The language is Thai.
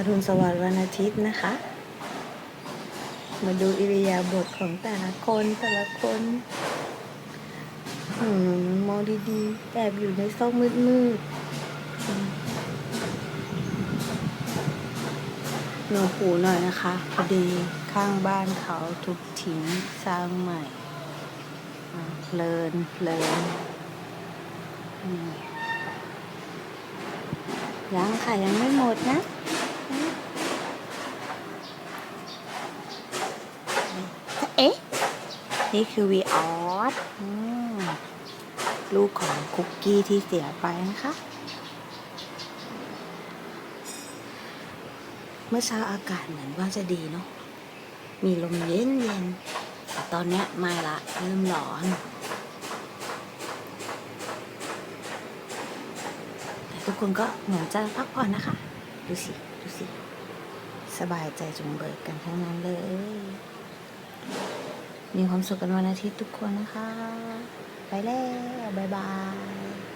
อรุณสวัสดิ์วันอาทิตย์นะคะ มาดูอิริยาบถของแต่ละคนแต่ละคนอมองดีๆแอบอยู่ในซอกมืดๆหนูหูหน่อยนะคะ พอดีข้างบ้านเขาทุบทิ้งสร้างใหม่เพลินเพลินยังค่ะ ยังไม่หมดนะ เอ๊ะ นี่คือวีออสลูกของคุกกี้ที่เสียไปนะคะ เมื่อเช้าอากาศเหมือนว่าจะดีเนาะ มีลมเย็นเย็น แต่ตอนเนี้ยไม่ละ เริ่มร้อน แต่ทุกคนก็เหมือนจะพักผ่อนนะคะ ดูสิ ดูสิ สบายใจจงเบิกกันทั้งนั้นเลย มีความสุขกันวันอาทิตย์ทุกคนนะคะ ไปแล้ว บ๊ายบาย